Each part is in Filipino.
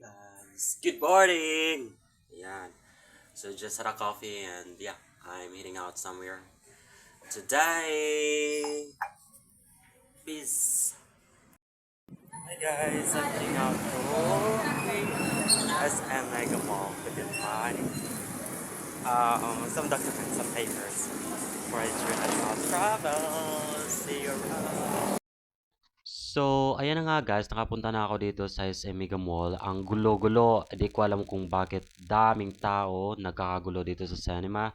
guys. Good morning! Ayan. So just had a coffee and yeah, I'm heading out somewhere. Today! Peace! Hi guys, I'm heading out to SM Mega Mall get my um, some documents, some papers for international travel. See you around! So, ayan nga guys, nakapunta na ako dito sa SM Mega Mall. Ang gulo-gulo, hindi ko alam kung bakit daming tao nagkakagulo dito sa cinema.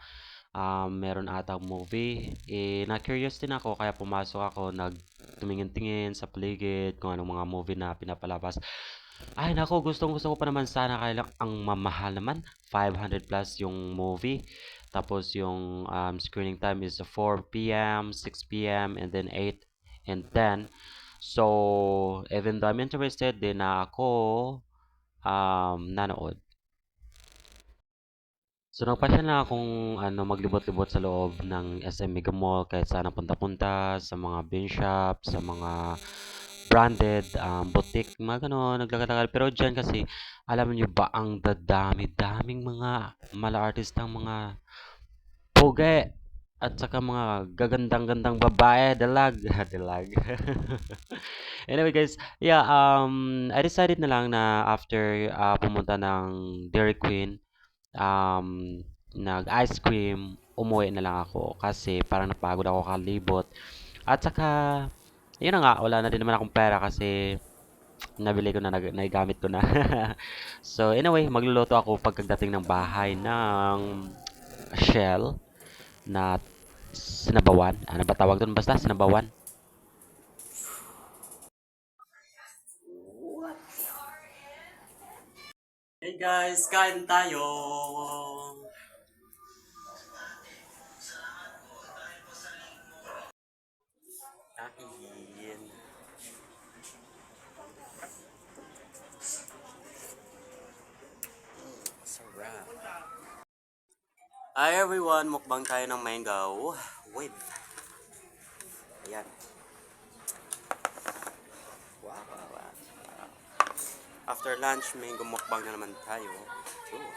Um, meron atang movie. Eh, na-curious din ako, kaya pumasok ako, nagtumingin-tingin sa paligid, kung anong mga movie na pinapalabas. Ay, nako, gustong gusto ko pa naman sana, kaya lang ang mamahal naman. 500 plus yung movie. Tapos yung um, screening time is 4 p.m., 6 p.m., and then 8 and 10. So, even though I'm interested, din na ako um, nanood. So, nagpasya na akong ano, maglibot-libot sa loob ng SM Mega Mall kahit saan punta-punta, sa mga bean shop, sa mga branded, um, boutique, mga gano'n, naglakad Pero dyan kasi, alam niyo ba, ang dadami-daming mga mala-artistang mga puge at saka mga gagandang-gandang babae, dalag, dalag. Anyway guys, yeah, um, I decided na lang na after ah, pumunta ng Dairy Queen, um, nag-ice cream, umuwi na lang ako kasi parang napagod ako kalibot. At saka, yun na nga, wala na din naman akong pera kasi nabili ko na, nag- ko na. So anyway, magluluto ako pagkadating ng bahay ng shell na sinabawan. Ano ba tawag doon? Basta sinabawan. Hey guys, kain tayo! Kain. Sarap. Hi everyone, mukbang tayo ng mango with Ayan. Wow, wow, wow. After lunch, mango mukbang na naman tayo. Ooh.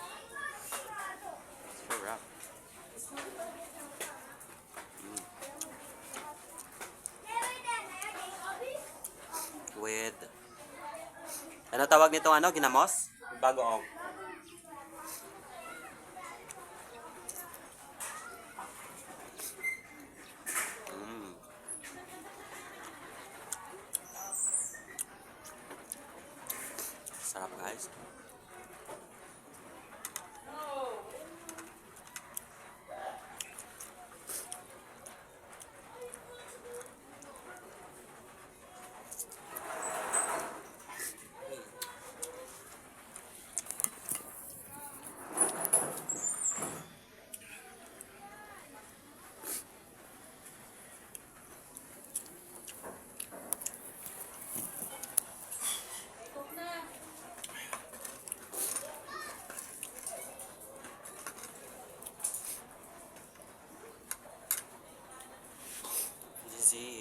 Sarap. Mm. With ano tawag nito ano? Ginamos? Bago oh. Mm. Sarap guys.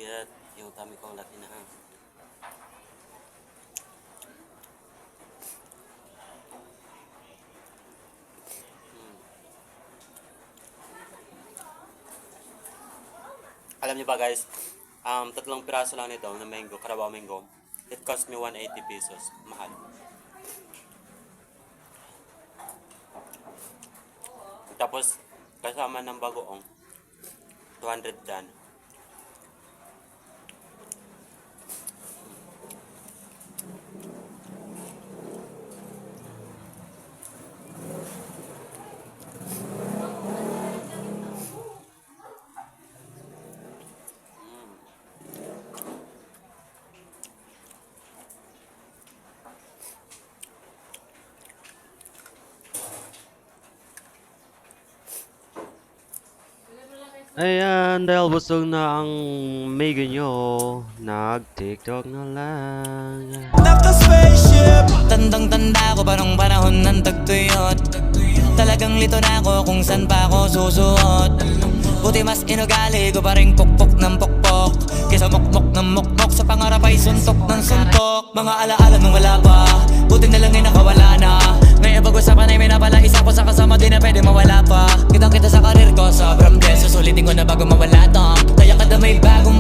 At yung tummy ko laki na. Hmm. Alam niyo ba guys, um, tatlong piraso lang nito na mango, Carabao mango. It cost me 180 pesos. Mahal. Tapos, kasama ng bagoong, 200 dan. Ayan, dahil busog na ang mega nyo, nag-tiktok na lang. Spaceship. Tandang-tanda ko parang panahon ng tagtuyot. Talagang lito na ako kung saan pa ako susuot. Buti mas inugali ko pa rin pukpok ng pukpok. Kesa mokmok ng mokmok sa pangarap ay suntok ng suntok. Mga alaala nung wala pa, buti na lang ay nakawala na. Ngayon pag-usapan ay may napala isa ko sa kasama di na pwede mawala pa. Kitang kita sa karir ko, sobrang dead. Ulitin ko na bago mawala to. Kaya ka na may bagong